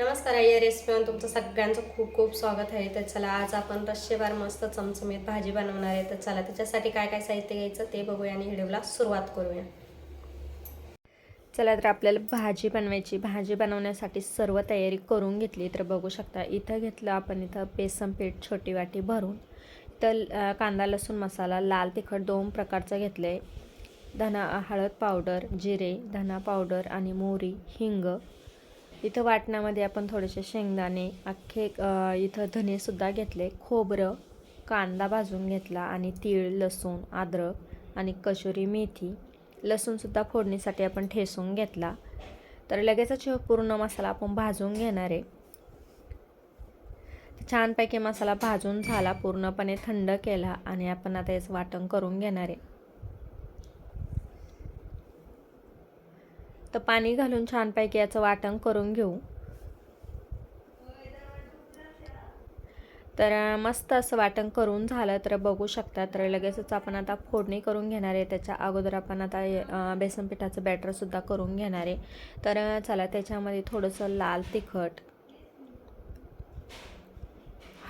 नमस्कार या रेसिपीवर तुमचं सगळ्यांचं खूप खूप स्वागत आहे. तर चला आज आपण रश्शेवार मस्त चमचमीत भाजी बनवणार आहे. तर चला त्याच्यासाठी काय काय साहित्य घ्यायचं ते बघूया आणि व्हिडिओला सुरुवात करूया. चला तर आपल्याला भाजी बनवायची. भाजी बनवण्यासाठी सर्व तयारी करून घेतली. तर बघू शकता इथं घेतलं आपण इथं बेसन पीठ छोटी वाटी भरून. तर कांदा लसूण मसाला लाल तिखट दोन प्रकारचं घेतलं आहे धना हळद पावडर जिरे धना पावडर आणि मोहरी हिंग. इथं वाटणामध्ये आपण थोडेसे शेंगदाणे अख्खे इथं धनेसुद्धा घेतले. खोबरं कांदा भाजून घेतला आणि तीळ लसूण अद्रक आणि कशुरी मेथी. लसूणसुद्धा फोडणीसाठी आपण ठेसून घेतला. तर लगेचच पूर्ण मसाला आपण भाजून घेणार आहे. छानपैकी मसाला भाजून झाला पूर्णपणे थंड केला आणि आपण आता याचं वाटण करून घेणार आहे. तर पाणी घालून छानपैकी याचं वाटण करून घेऊ. तर मस्त असं वाटण करून झालं तर बघू शकता. तर लगेचच आपण आता फोडणी करून घेणार आहे. त्याच्या अगोदर आपण आता बेसन पिठाचं बॅटरसुद्धा करून घेणार आहे. तर चला त्याच्यामध्ये थोडंसं लाल तिखट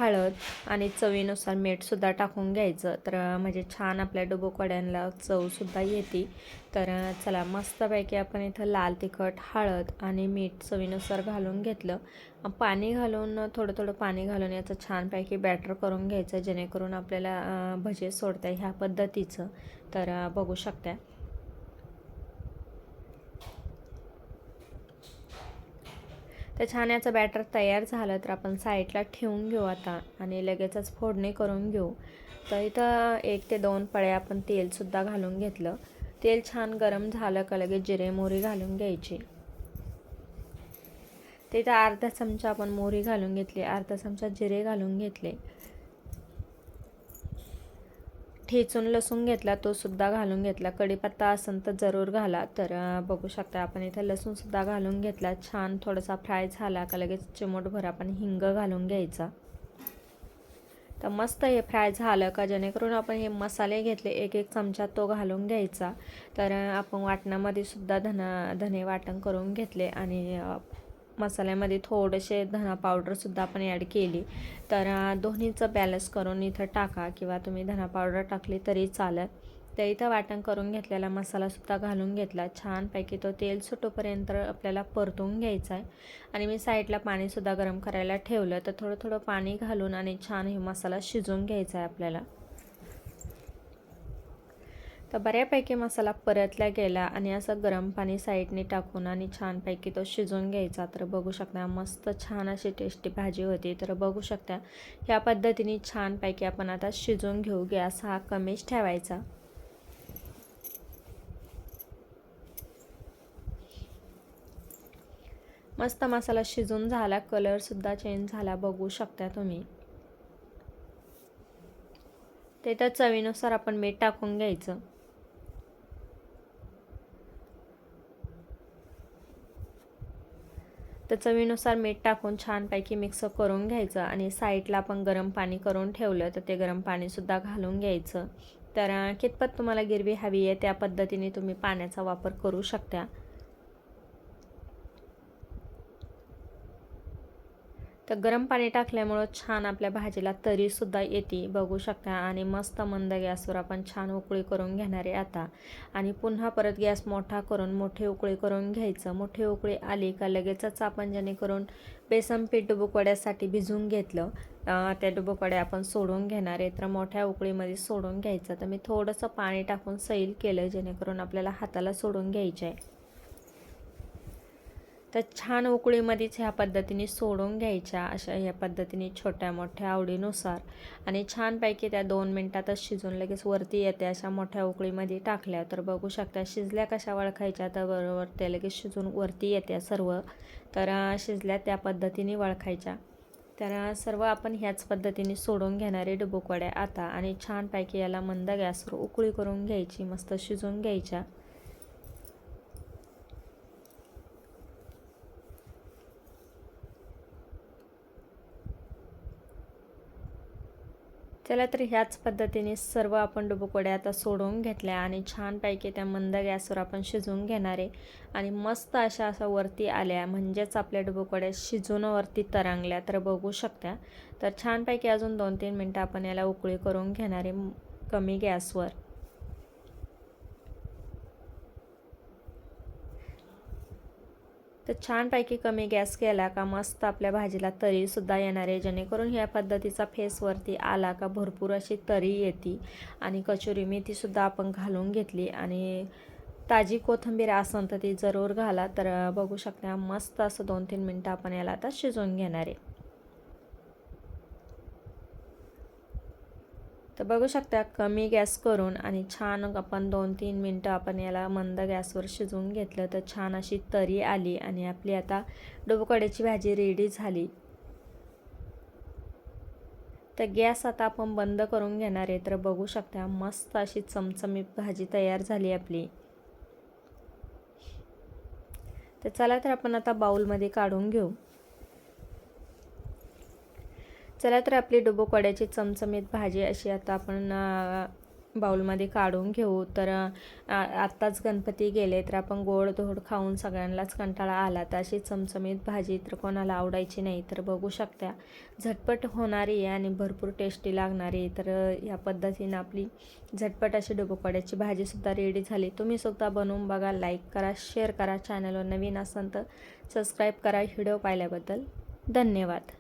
हळद आणि चवीनुसार मीठसुद्धा टाकून घ्यायचं. तर म्हणजे छान आपल्या डुबोकड्यांना चवसुद्धा येते. तर चला मस्तपैकी आपण इथं लाल तिखट हळद आणि मीठ चवीनुसार घालून घेतलं. पाणी घालून थोडं थोडं पाणी घालून याचं छानपैकी बॅटर करून घ्यायचं जेणेकरून आपल्याला भजे सोडता ह्या पद्धतीचं. तर बघू शकता तर छान याचं बॅटर तयार झालं तर आपण साईडला ठेवून घेऊ आता आणि लगेचच फोडणी करून घेऊ. तर इथं एक ते दोन पळे आपण तेलसुद्धा घालून घेतलं. तेल छान गरम झालं का लगेच जिरे मोहरी घालून घ्यायची. तर अर्धा चमचा आपण मोहरी घालून घेतली अर्धा चमचा जिरे घालून घेतले. ठेचून लसूण घेतला तो सुद्धा घालून घेतला. कढीपत्ता असेल तर जरूर घाला. तर बघू शकता आपण इथं लसूण सुद्धा घालून घेतला. छान थोडासा फ्राय झाला का लगेच चिमूटभर आपण हिंग घालून घ्यायचा. तर मस्त हे फ्राय झालं का जेणेकरून आपण हे मसाले घेतले एक एक चमचा तो घालून घ्यायचा. तर आपण वाटणामध्ये सुद्धा धना धने वाटण करून घेतले आणि मसाल्यामध्ये थोडेसे धना पावडरसुद्धा आपण ॲड केली. तर दोन्हीचं बॅलन्स करून इथं टाका किंवा तुम्ही धना पावडर टाकली तरी चालेल. तर इथं वाटण करून घेतलेला मसालासुद्धा घालून घेतला. छानपैकी तो तेल सुटोपर्यंत आपल्याला परतून घ्यायचा आहे. आणि मी साईडला पाणीसुद्धा गरम करायला ठेवलं. तर थोडं थोडं पाणी घालून आणि छान हे मसाला शिजवून घ्यायचा आहे आपल्याला. तर बऱ्यापैकी मसाला परतला गेला आणि असं गरम पाणी साईडने टाकून आणि छानपैकी तो शिजवून घ्यायचा. तर बघू शकता मस्त छान अशी टेस्टी भाजी होती. तर बघू शकता ह्या पद्धतीने छानपैकी आपण आता शिजवून घेऊ. गॅस हा कमीच ठेवायचा. मस्त मसाला शिजून झाला कलरसुद्धा चेंज झाला बघू शकता तुम्ही. ते तर चवीनुसार आपण मीठ टाकून घ्यायचं. तर चवीनुसार मीठ टाकून छानपैकी मिक्स करून घ्यायचं आणि साईडला आपण गरम पाणी करून ठेवलं तर ते गरम पाणीसुद्धा घालून घ्यायचं. तर कितपत तुम्हाला गिरवी हवी आहे त्या पद्धतीने तुम्ही पाण्याचा वापर करू शकता. तर गरम पाणी टाकल्यामुळं छान आपल्या भाजीला तरीसुद्धा येते बघू शकता. आणि मस्त मंद गॅसवर आपण छान उकळी करून घेणार आहे आता. आणि पुन्हा परत गॅस मोठा करून मोठी उकळी करून घ्यायचं. मोठी उकळी आली का लगेचच आपण जेणेकरून बेसन पीठ डुबुकवड्यासाठी भिजवून घेतलं त्या डुबुकवड्या आपण सोडून घेणार आहे. तर मोठ्या उकळीमध्ये सोडून घ्यायचं. तर मी थोडंसं पाणी टाकून सैल केलं जेणेकरून आपल्याला हाताला सोडून घ्यायचं आहे. तर छान उकळीमध्येच ह्या पद्धतीने सोडून घ्यायच्या अशा ह्या पद्धतीने छोट्या मोठ्या आवडीनुसार. आणि छानपैकी त्या दोन मिनटातच शिजून लगेच वरती येते अशा मोठ्या उकळीमध्ये टाकल्या. तर बघू शकता शिजल्या कशा वळखायच्या तर बरोबर त्या लगेच शिजून वरती येत्या सर्व. तर शिजल्या त्या पद्धतीने वळखायच्या. तर सर्व आपण ह्याच पद्धतीने सोडून घेणारे डुबुकवड्या आता. आणि छानपैकी याला मंद गॅसवर उकळी करून घ्यायची मस्त शिजवून घ्यायच्या. चला तर ह्याच पद्धतीने सर्व आपण डुबुकवड्या आता सोडवून घेतल्या आणि छानपैकी त्या मंद गॅसवर आपण शिजवून घेणार आहे. आणि मस्त अशा अशा वरती आल्या म्हणजेच आपल्या डुबुकवड्या शिजून वरती तरंगल्या. तर बघू शकता. तर छानपैकी अजून दोन तीन मिनटं आपण याला उकळी करून घेणार आहे कमी गॅसवर. तर छानपैकी कमी गॅस केला का मस्त आपल्या भाजीला तरीसुद्धा येणार आहे. जेणेकरून ह्या पद्धतीचा फेसवरती आला का भरपूर अशी तरी येते. आणि कचोरी मेथीसुद्धा आपण घालून घेतली. आणि ताजी कोथिंबीर असन तर ती जरूर घाला. तर बघू शकता मस्त असं दोन तीन मिनटं आपण याला आता शिजवून घेणार आहे. तर बघू शकता कमी गॅस करून आणि छान आपण दोन तीन मिनटं आपण याला मंद गॅसवर शिजवून घेतलं तर छान अशी तरी आली आणि आपली आता डोबकड्याची भाजी रेडी झाली. तर गॅस आता आपण बंद करून घेणार आहे तर बघू शकता मस्त अशी चमचमीत भाजी तयार झाली आपली. तर चला तर आपण आता बाऊलमध्ये काढून घेऊ. चला तर आपली डुबोकड्याची चमचमीत भाजी अशी आता आपण बाऊलमध्ये काढून घेऊ. तर आत्ताच गणपती गेले तर आपण गोड धोड खाऊन सगळ्यांनाच कंटाळा आला. तर अशी चमचमीत भाजी तर कोणाला आवडायची नाही तर बघू शकता. झटपट होणारी आहे आणि भरपूर टेस्टी लागणारी. तर या पद्धतीनं आपली झटपट अशी डुबोकड्याची भाजीसुद्धा रेडी झाली. तुम्हीसुद्धा बनवून बघा लाईक करा शेअर करा. चॅनलवर नवीन असाल तर सबस्क्राईब करा. व्हिडिओ पाहिल्याबद्दल धन्यवाद.